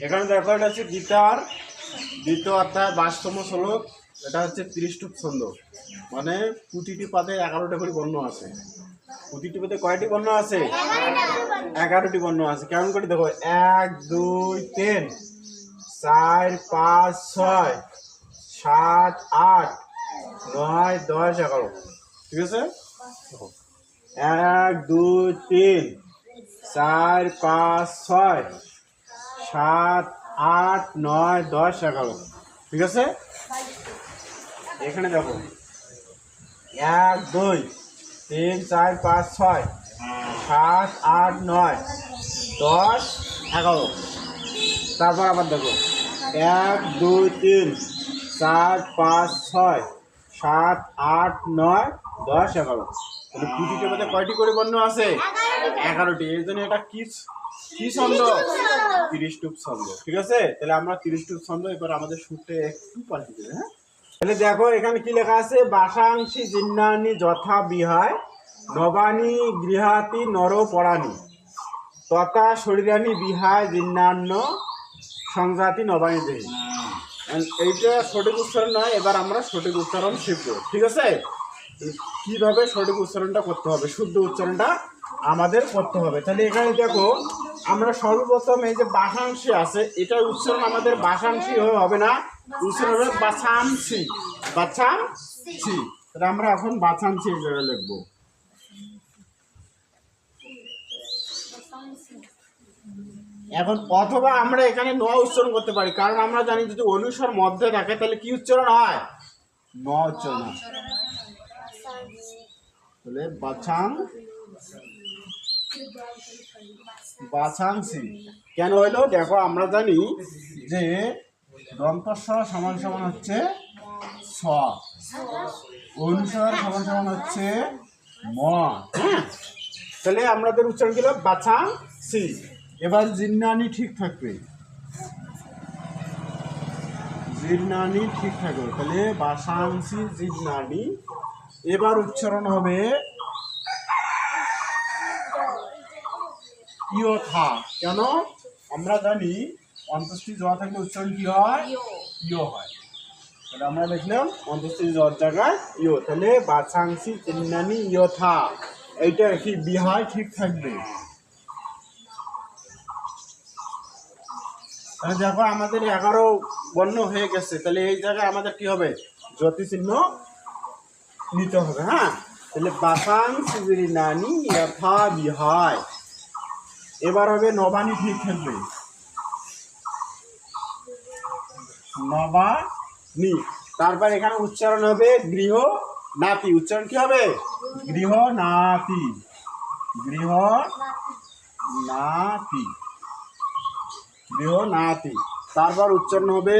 এখানে দেখো এটা হচ্ছে গীতার দ্বিতীয় অধ্যায় বাইশতম শ্লোক। এটা হচ্ছে ত্রিশটুক ছন্দ। মানে প্রতিটি পাতে এগারোটা করে বর্ণ আছে। প্রতিটি পাতে কয়টি বর্ণ আছে? এগারোটি বর্ণ আছে। কেমন করে দেখো? এক, দুই, তিন, চার, পাঁচ, ছয়, সাত, আট, নয়, দশ, এগারো। ঠিক আছে? এক, দুই, তিন, চার, পাঁচ, ছয় সাত, আট, নয়, দশ, এগারো। ঠিক আছে? এখানে দেখো। এক, দুই, তিন, চার, পাঁচ, ছয়, সাত, আট, নয়, দশ, এগারো। তারপর আবার দেখো। এক, দুই, তিন, চার, পাঁচ, ছয়, সাত, আট, নয়, দশ, এগারো। পুঁথিটার মধ্যে কয়টি করে বর্ণ আছে? এগারোটি। এর জন্য এটা কি কি ছন্দ? তিরিশ টুপ ছন্দ, ঠিক আছে? তাহলে আমরা তিরিশ টুপ ছন্দ, এবার আমাদের সুরটা একটু পাল্টে দেবে হ্যাঁ? তাহলে দেখো, এখানে কি লেখা আছে? বাসাংশী জিন্নানি যথা বিহায় নবানী গৃহাতি নর পরাণী তথা শরীরানি বিহায় জিন্নান্ন সংজাতি নবানী দেহী। এইটা সঠিক উচ্চারণ নয়, এবার আমরা সঠিক উচ্চারণ শিখব, ঠিক আছে? কীভাবে সঠিক উচ্চারণটা করতে হবে, শুদ্ধ উচ্চারণটা আমাদের করতে হবে। তাহলে এখানে দেখো, আমরা সর্বপ্রথম এই যে বাসাংশী আছে, এটার উচ্চারণ আমাদের বাসাংশী হয়ে হবে না, উচ্চারণ হবে বাছাংশী বাছাংশী। তাহলে আমরা এখন এই জায়গায় লিখব। এখন অথবা আমরা এখানে ন উচ্চারণ করতে পারি, কারণ আমরা জানি যদি অনুস্বর মধ্যে থাকে, তাহলে কি উচ্চারণ হয়? ন উচ্চারণ তাহলে বাছাং বাছাংসি কেন হইল? দেখো, আমরা জানি যে দন্তস্ব সমান সমান হচ্ছে স। অনুস্বর সমান সমান হচ্ছে ম। হ্যাঁ? তাহলে আমাদের উচ্চারণ গেল বাছাং সি। এবার জিন্নানি ঠিক থাকবে। জিন্নানি ঠিক থাকবে। তাহলে বাসাংসি জিন্নানি এবার উচ্চারণ হবে ইয়থা। কেন? আমরা জানি অন্তস্থি জয়া থাকলে উচ্চারণ কি হয়? ইয়। হয়। তাহলে আমরা লিখলাম অন্তস্থি জ্বর জায়গায় ইয়। তাহলে বাছাংসি চিন্নানি ইয়থা। এইটা কি বিহায় ঠিক থাকবে? তাহলে দেখো আমাদের এগারো বর্ণ হয়ে গেছে। তাহলে এই জায়গায় আমাদের কি হবে? জ্যোতি চিহ্ন নিতে হবে হ্যাঁ? তাহলে বাসাং শিবিরি নানি যথা বিহায়। এবার হবে নবানি ঠিক থাকবে। নবানি, তারপর এখানে উচ্চারণ হবে গৃহ নাতি। উচ্চারণ কি হবে? গৃহ নাতি। গৃহ নাতি। গৃহ নাতি। তারপর উচ্চারণ হবে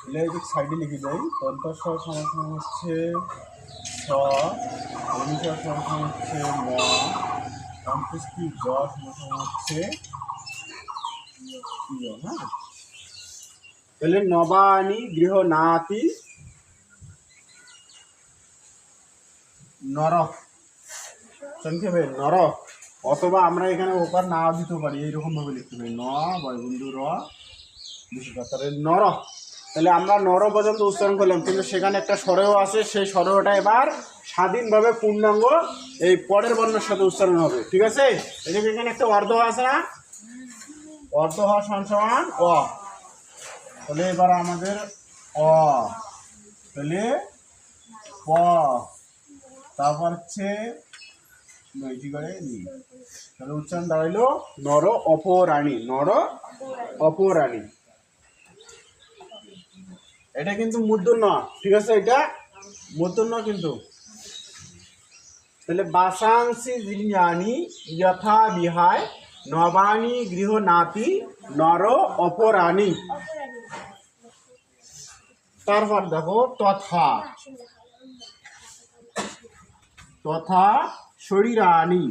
সাইডে লিখে যাই তন্তস্ব সমাধান হচ্ছে স অনুসার সমাধান হচ্ছে ম অন্ত্যেষ্টি জ সমাধান হচ্ছে হ্যাঁ? তাহলে নবানি গৃহ নাতি নর। হবে নর। অথবা আমরা এখানে ওপার না দিতে পারি এইরকম ভাবে লিখতে পারি। ন বয়বন্ধু র বিশ্বকাতারে নর। তাহলে আমরা নর পর্যন্ত উচ্চারণ করলাম, কিন্তু সেখানে একটা স্বরেও আছে, সেই স্বরেওটা এবার স্বাধীনভাবে পূর্ণাঙ্গ এই পরের বর্ণের সাথে উচ্চারণ হবে, ঠিক আছে? এখানে একটা অর্ধ আছে না? অর্ধ হওয়া সমান সমান অ। তাহলে এবার আমাদের অ। তাহলে প। তারপর হচ্ছে তাহলে উচ্চারণ দাঁড়াইলো, নর অপরাণী নর অপরাণী। এটা কিন্তু মূর্ধন্য, ঠিক আছে এটা? মূর্ধন্য কিন্তু। তাহলে বাসাংসি জিনিয়ানি যথা বিহায় নবানী গৃহ নাতি, নর অপরাণী। তারপর দেখো, তথা। তথা শরীরানি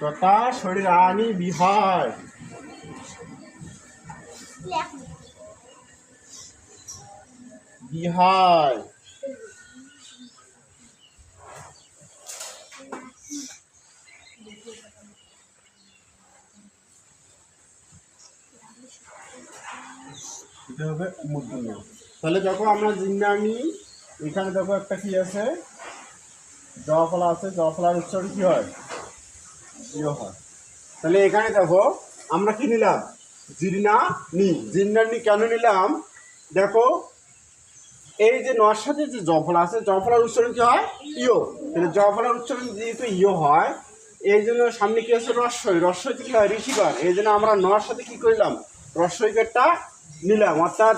তথা শরীরানি বিহার। বিহার। তাহলে দেখো আমরা জিন্দামি এখানে দেখো একটা কি আছে? জফলা আছে জফলার উচ্চারণ কি হয়? ইয়ে হয়। তাহলে এখানে দেখো, আমরা কি নিলাম? জিরনা নি। জিন্নানি কেন নিলাম? দেখো, এই যে নর সাথে যে জফলা আছে, জফলার উচ্চারণ কি হয়? ইয়ো। তাহলে জফলার উচ্চারণ যেহেতু ইয়ো হয়, এই জন্য সামনে কি আছে? রস্বই রস্বই কি হয়? ঋষিকর এই জন্য আমরা নর সাথে কি করলাম? রস্বইকারটা নিলাম। অর্থাৎ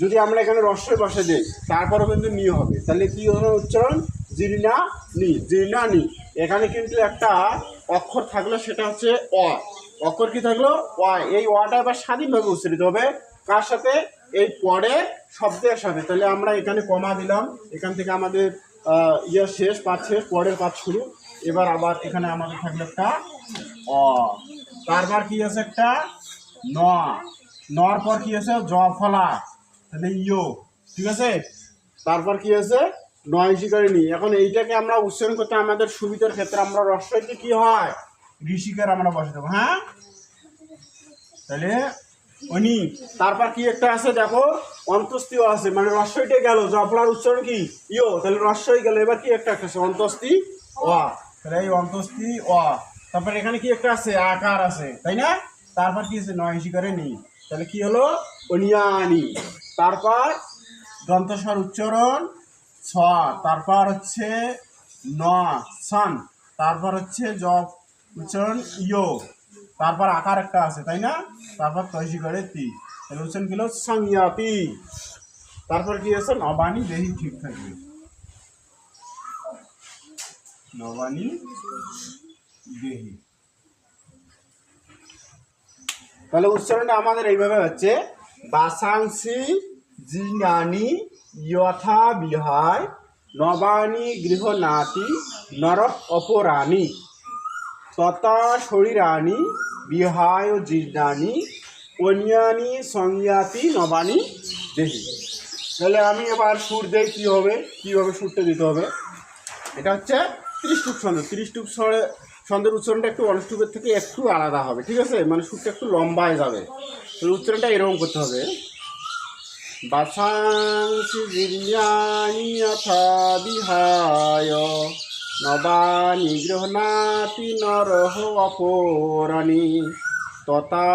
যদি আমরা এখানে রস্বই বসে দিই, তারপরও কিন্তু নি হবে। তাহলে কি হবে উচ্চারণ? জিরিনা নি। জিরিনা নি। এখানে কিন্তু একটা অক্ষর থাকল সেটা হচ্ছে অ। অক্ষর কি থাকল? অ। এই অটা এবার স্বাধীনভাবে উচ্চারিত হবে। কার সাথে? এই পরের শব্দের সাথে। তাহলে আমরা এখানে কমা দিলাম। এখান থেকে আমাদের আহ, ইয়ে শেষ পাঁচ শেষ পরের পাঁচ শুরু। এবার আবার এখানে আমাদের থাকল একটা অ। তারপর কি আছে একটা? ন। নর পর কি আছে? জ ফলা। তাহলে ইয়ো। ঠিক আছে? তারপর কি আছে? নয় শিকারে এখন এইটাকে আমরা উচ্চারণ করতে আমাদের সুবিধার ক্ষেত্রে আমরা রস্বইতে কি হয়? ঋষিকার আমরা বসে দেবো হ্যাঁ? তাহলে উনি তারপর কি একটা আছে দেখো? অন্তস্তিও আছে মানে রস্বইটা গেল। জফলার উচ্চারণ কি? ইয়ো, তাহলে রস্বই গেল। এবার কি একটা আছে? অন্তস্তি অ। তাহলে এই অন্তস্তি অ। তারপর এখানে কি একটা আছে? আকার আছে, তাই না? তারপর কি আছে? নয় শিকারে নি তাহলে কি হলো? অনিয়ানি। তারপর দন্তস্বর উচ্চারণ ছ তারপর হচ্ছে ন সন। তারপর হচ্ছে জব উচ্চারণ ইয়ো তারপর আকার একটা আছে, তাই না? তারপর তৈশি করে তি। তাহলে উচ্চারণ গেল সংয়াতি। তারপর কি আছে? নবানী দেহি ঠিক থাকবে। নবানী দেহি। তাহলে উচ্চারণটা আমাদের এইভাবে হচ্ছে, বাসাংসি জিনানি যথা বিহায় নবানী গৃহনাতি নর অপরাণী। তথা শরীরানি বিহায় জিনানি অন্যানি সংজ্ঞাতি নবানী দেহি। তাহলে আমি এবার সুর দেই, কী হবে? কীভাবে সুরটা দিতে হবে? এটা হচ্ছে ত্রিষ্টুপ ছন্দ। ত্রিষ্টুপ স্বরে ছন্দের উচ্চারণটা একটু অনুষ্টুপের থেকে একটু আলাদা হবে, ঠিক আছে? মানে সুরটা একটু লম্বায় যাবে। উচ্চারণটা এরকম করতে হবে। বাসাংসি অথা বিহায়। নবানি গৃহনাতি নরহ অপরাণী। তথা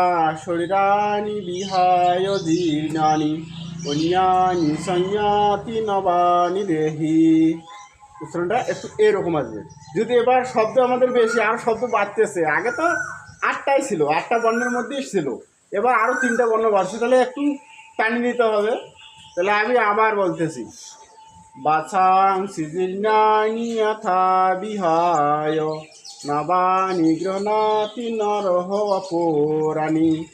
শরীরানি বিহায় দীর্ণানি অন্যানি সংয়াতি নবানি দেহি। উচ্চারণটা একটু এরকম আসবে যদি এবার শব্দ আমাদের বেশি, আর শব্দ বাড়তেছে, আগে তো আটটাই ছিল, আটটা বর্ণের মধ্যেই ছিল। এবার আরও তিনটা বর্ণ বাড়ছে, তাহলে একটু টানি নিতে হবে। তাহলে আমি আবার বলতেছি। বাছাং সিজিনানি যথা বিহায়, নবানি গ্রহণাতি নরহ অপরাণী।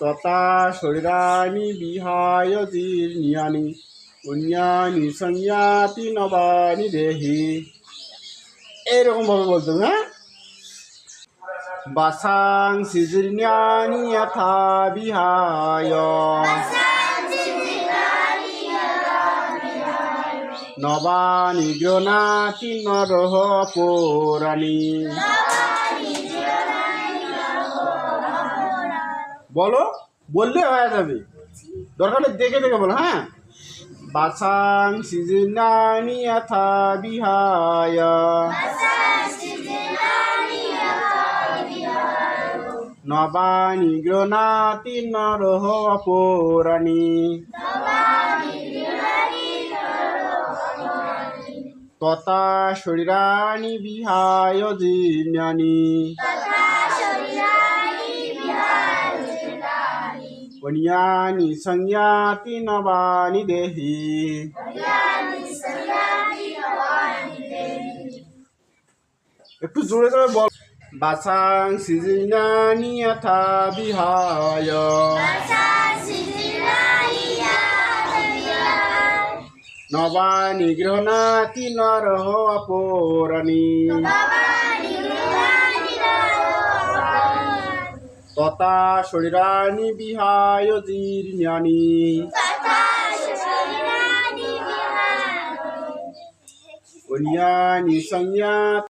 তথা শরীরানি বিহায় জীর্ণানি অন্যানি সংয়াতি নবানি দেহি। এইরকম ভাবে বলতে হ্যাঁ? বাসাং সিজন্যানি যথা বিহায় নবানি গ্রনাতি নরহ পৌরাণী বলো বললে হয়ে যাবে দরকার দেখে দেখে বলো হ্যাঁ বাসাং সিজনানি যথা বিহায় নবানি গ্রনাতি নরহ পৌরাণী। তথা শরীরানি বিহায় জীর্ণানি অন্যানি সংজ্ঞাতি নবানি দেহি। একটু জোরে জোরে বল। বাসাং সিজনানি যথা বিহায় নবানি গৃহনাতি নরহ অপরাণী। তথা শরীরানি বিহায় জীর্ণানি অন্যানি সংজ্ঞা